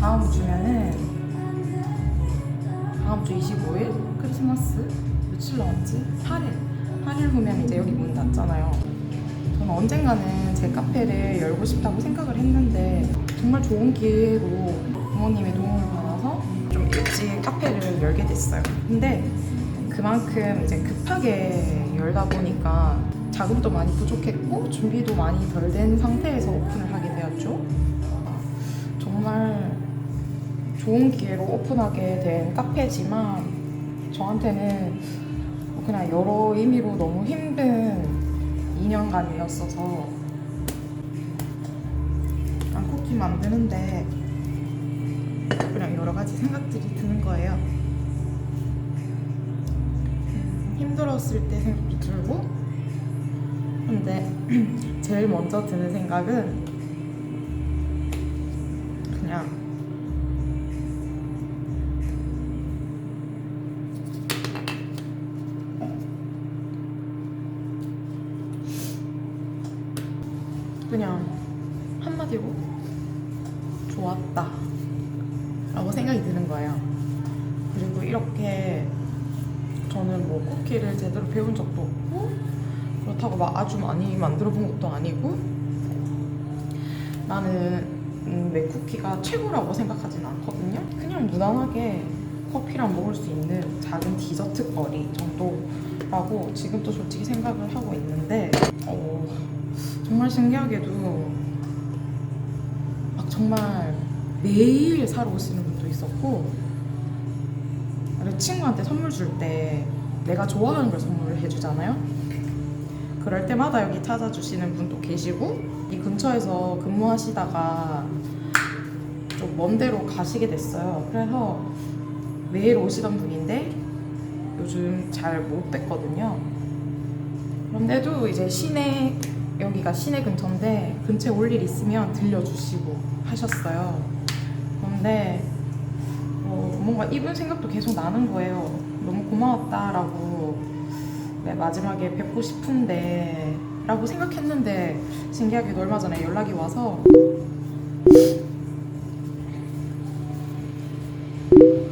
다음 주면은 다음 주 25일 크리스마스 며칠 남았지? 8일 8일 후면 이제 여기 문 닫잖아요 저는 언젠가는 제 카페를 열고 싶다고 생각을 했는데 정말 좋은 기회로 부모님의 도움을 좀 일찍 카페를 열게 됐어요. 근데 그만큼 이제 급하게 열다 보니까 자금도 많이 부족했고 준비도 많이 덜 된 상태에서 오픈을 하게 되었죠. 정말 좋은 기회로 오픈하게 된 카페지만 저한테는 그냥 여러 의미로 너무 힘든 2년간이었어서 그냥 쿠키 만드는데 그냥 여러 가지 생각들이 드는 거예요. 음, 힘들었을 때 생각도 들고 근데 제일 먼저 드는 생각은 그냥 생각이 드는 거예요. 그리고 이렇게 저는 뭐 쿠키를 제대로 배운 적도 없고 그렇다고 막 아주 많이 만들어 본 것도 아니고 나는 음, 내 쿠키가 최고라고 생각하진 않거든요. 그냥 무난하게 커피랑 먹을 수 있는 작은 디저트 거리 정도라고 지금도 솔직히 생각을 하고 있는데 어, 정말 신기하게도 막 정말 매일 사러 오시는 분도 있었고 친구한테 선물 줄 때 내가 좋아하는 걸 선물을 해주잖아요? 그럴 때마다 여기 찾아주시는 분도 계시고 이 근처에서 근무하시다가 좀 먼 데로 가시게 됐어요. 그래서 매일 오시던 분인데 요즘 잘 못 뵀거든요. 그런데도 이제 시내 여기가 시내 근처인데 근처에 올 일 있으면 들려주시고 하셨어요. 그런데 어, 뭔가 이분 생각도 계속 나는 거예요. 너무 고마웠다라고 네, 마지막에 뵙고 싶은데 라고 생각했는데 신기하게도 얼마 전에 연락이 와서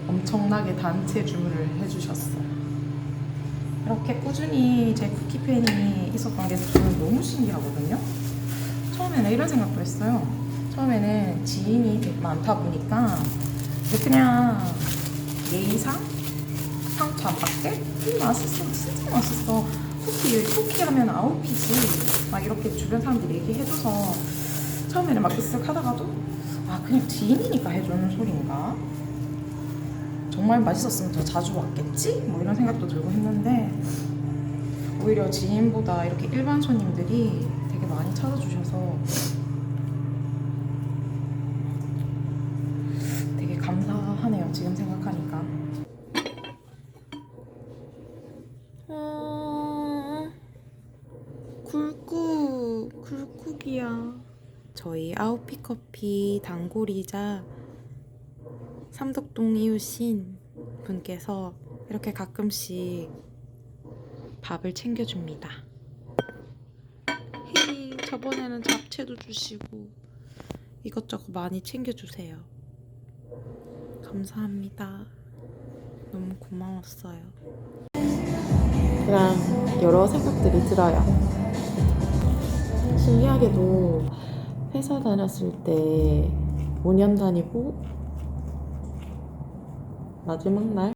엄청나게 단체 주문을 해주셨어요. 이렇게 꾸준히 제 쿠키팬이 있었던 게 저는 너무 신기하거든요. 처음에는 이런 생각도 했어요. 처음에는 지인이 많다 보니까 그냥 예의상 상처 안 받게? 음, 맛있어 진짜 맛있어. 쿠키 쿠키 하면 아웃피지 막 이렇게 주변 사람들이 얘기해줘서 처음에는 막 으쓱 하다가도 아 그냥 지인이니까 해주는 소리인가? 정말 맛있었으면 더 자주 왔겠지? 뭐 이런 생각도 들고 했는데 오히려 지인보다 이렇게 일반 손님들이 되게 많이 찾아주셔서 되게 감사하네요. 지금 생각하니까. 어... 굴국, 굴국이야. 저희 아웃피 커피 단골이자 삼덕동 이웃신 분께서 이렇게 가끔씩 밥을 챙겨줍니다. 헤이, 저번에는 잡채도 주시고 이것저것 많이 챙겨주세요. 감사합니다. 너무 고마웠어요. 그냥 여러 생각들이 들어요. 신기하게도 회사 다녔을 때 5년 다니고 마지막 날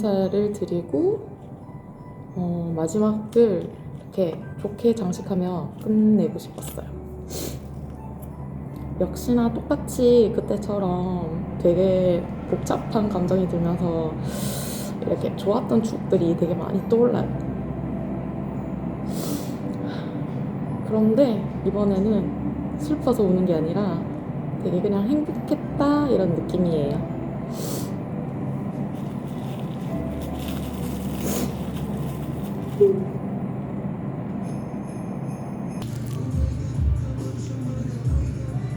인사를 드리고 어, 마지막을 이렇게 좋게 장식하며 끝내고 싶었어요. 역시나 똑같이 그때처럼 되게 복잡한 감정이 들면서 이렇게 좋았던 추억들이 되게 많이 떠올라요. 그런데 이번에는 슬퍼서 우는 게 아니라 되게 그냥 행복했다 이런 느낌이에요.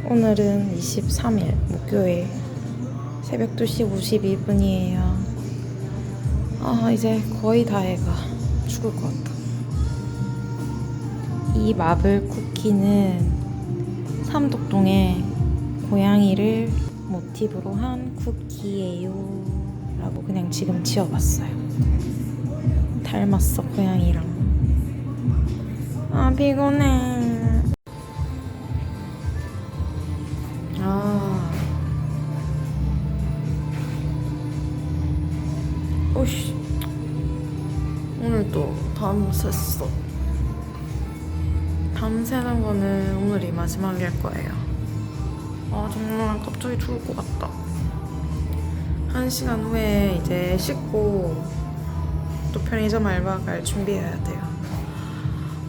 오늘은 23일 목요일 새벽 2시 52분이에요. 아 이제 거의 다 해가 죽을 것 같다. 이 마블 쿠키는 삼덕동의 고양이를 모티브로 한 쿠키예요. 라고 그냥 지금 지어봤어요. 닮았어 고양이랑. 아 피곤해. 아. 오씨. 오늘 또 밤샜어. 밤새는 거는 오늘이 마지막일 거예요. 아, 정말 갑자기 죽을 것 같다. 한 시간 후에 이제 씻고 또 편의점 알바 갈 준비해야 돼요.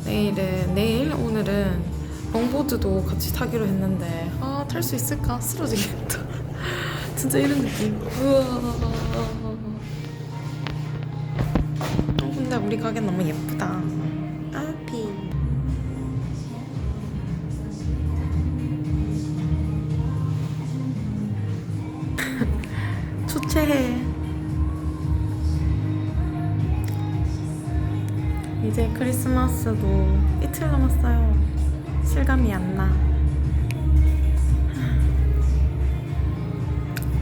내일은, 내일, 오늘은 롱보드도 같이 타기로 했는데, 아, 탈 수 있을까? 쓰러지겠다. 진짜 이런 느낌. 우와. 어, 근데 우리 가게 너무 예쁘다. 아피. 초췌해. 이제 크리스마스도 이틀 남았어요. 실감이 안 나.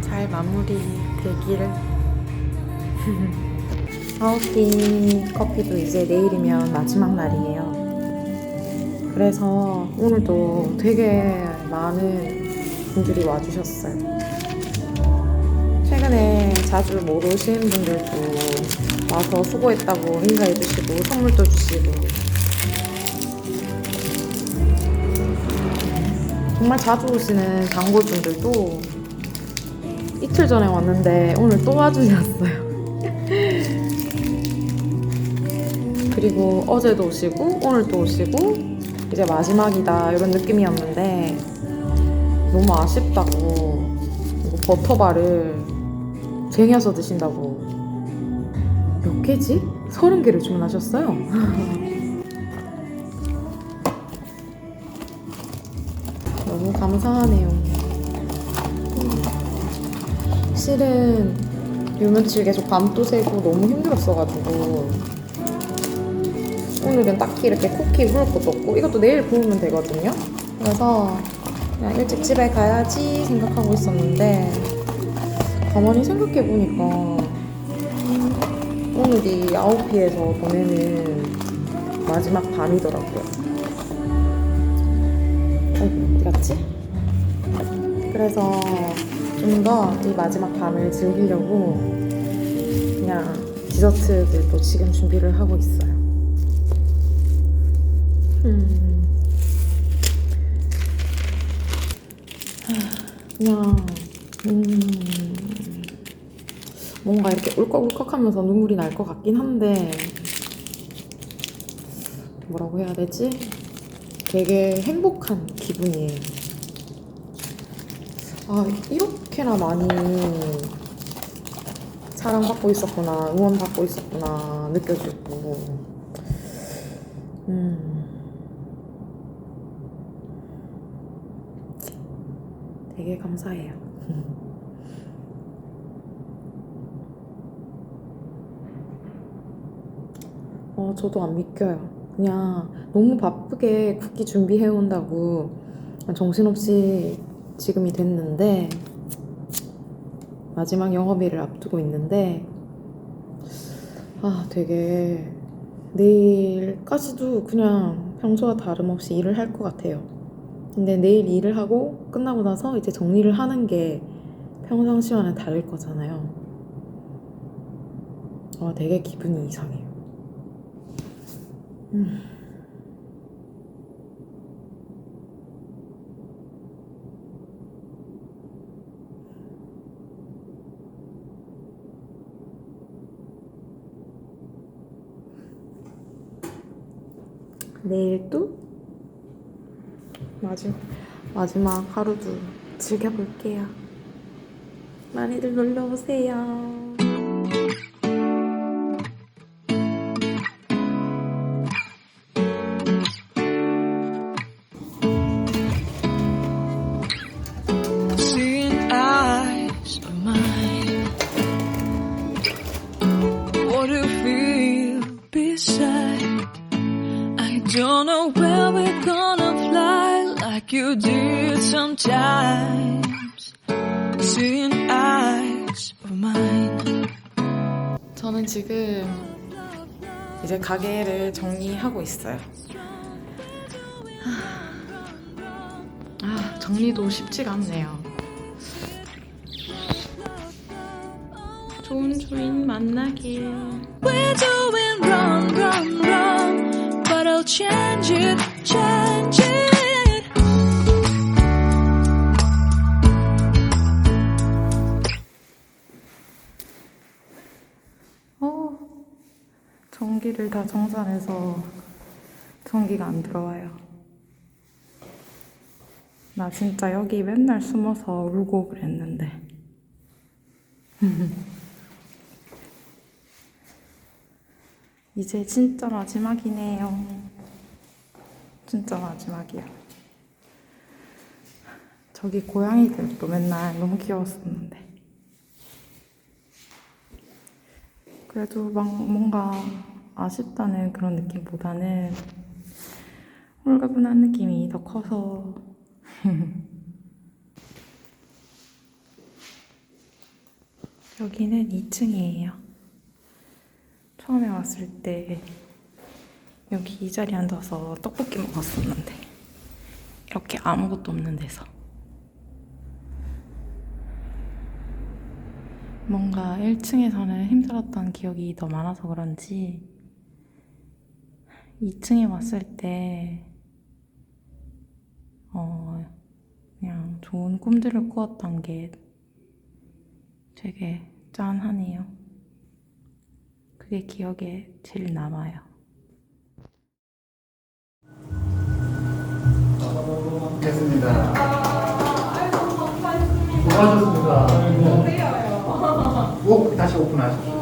잘 마무리 되기를. 아웃빈 커피도 이제 내일이면 마지막 날이에요. 그래서 오늘도 되게 많은 분들이 와주셨어요. 최근에 자주 못 오신 분들도 와서 수고했다고 인사해 주시고 선물도 주시고 정말 자주 오시는 단골분들도 이틀 전에 왔는데 오늘 또 와주셨어요. 그리고 어제도 오시고 오늘도 오시고 이제 마지막이다 이런 느낌이었는데 너무 아쉽다고 버터바를 쟁여서 드신다고 몇 개지? 서른 개를 주문하셨어요. 너무 감사하네요. 실은 요 며칠 계속 밤도 새고 너무 힘들었어가지고 오늘은 딱히 이렇게 쿠키 구울 것도 없고 이것도 내일 구우면 되거든요. 그래서 그냥 일찍 집에 가야지 생각하고 있었는데 가만히 생각해보니까 오늘이 9시에서 보내는 마지막 밤이더라고요. 어, 어디 갔지? 그래서 좀 더 이 마지막 밤을 즐기려고 그냥 디저트들도 지금 준비를 하고 있어요. 음. 음. 뭔가 이렇게 울컥울컥하면서 눈물이 날 것 같긴 한데 뭐라고 해야 되지? 되게 행복한 기분이에요. 아 이렇게나 많이 사랑받고 있었구나, 응원받고 있었구나 느껴지고, 음, 되게 감사해요. 어, 저도 안 믿겨요. 그냥 너무 바쁘게 쿠키 준비해 온다고 정신없이 지금이 됐는데 마지막 영업일을 앞두고 있는데 아 되게 내일까지도 그냥 평소와 다름없이 일을 할 것 같아요. 근데 내일 일을 하고 끝나고 나서 이제 정리를 하는 게 평상시와는 다를 거잖아요. 없어서 되게 기분이 이상해요. 음. 내일 또 마지막, 마지막 하루도 즐겨볼게요. 많이들 놀러 오세요. Sometimes. Seeing eyes of mine. 저는 지금 이제 가게를 정리하고 있어요. 아, 정리도 쉽지가 않네요. 좋은 주인 만나길. We're doing wrong, wrong, wrong. But I'll change it, change it. 전기를 다 정산해서 전기가 안 들어와요. 나 진짜 여기 맨날 숨어서 울고 그랬는데. 이제 진짜 마지막이네요. 진짜 마지막이야. 저기 고양이들도 맨날 너무 귀여웠었는데. 그래도 막 뭔가 아쉽다는 그런 느낌보다는 홀가분한 느낌이 더 커서 여기는 2층이에요. 처음에 왔을 때 여기 이 자리에 앉아서 떡볶이 먹었었는데 이렇게 아무것도 없는 데서 뭔가 1층에서는 힘들었던 기억이 더 많아서 그런지 2층에 왔을 때 어, 그냥 좋은 꿈들을 꾸었던 게 되게 짠하네요. 그게 기억에 제일 남아요. 됐습니다. 수고하셨습니다. 꼭 다시 오픈하십시오.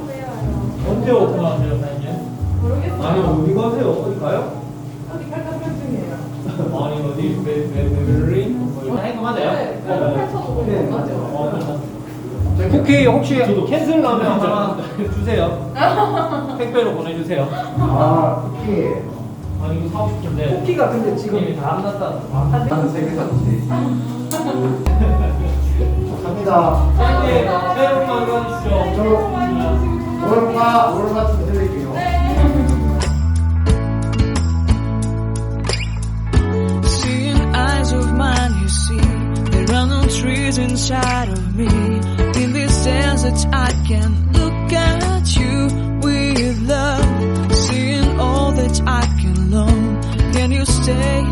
언제 오픈하세요. 아니, 어디 가세요? 어디 가요? 어디 생각 중이에요. 아니, 어디, 베, 베, 베를린? 뭐, 다 맞아요? 네, 맞아요. 쿠키 혹시 캔슬 나면 하나 주세요. 택배로 보내주세요. 아, 쿠키. 아니, 이거 사고 싶은데. 쿠키가 근데 지금 이미 다 안 났다. 나는 세개 샀지. 갑니다. 사장님, 복 많이 받으십시오. 저 오른과 오른같 of me. In this desert, I can look at you with love. Seeing all that I can long. Can you stay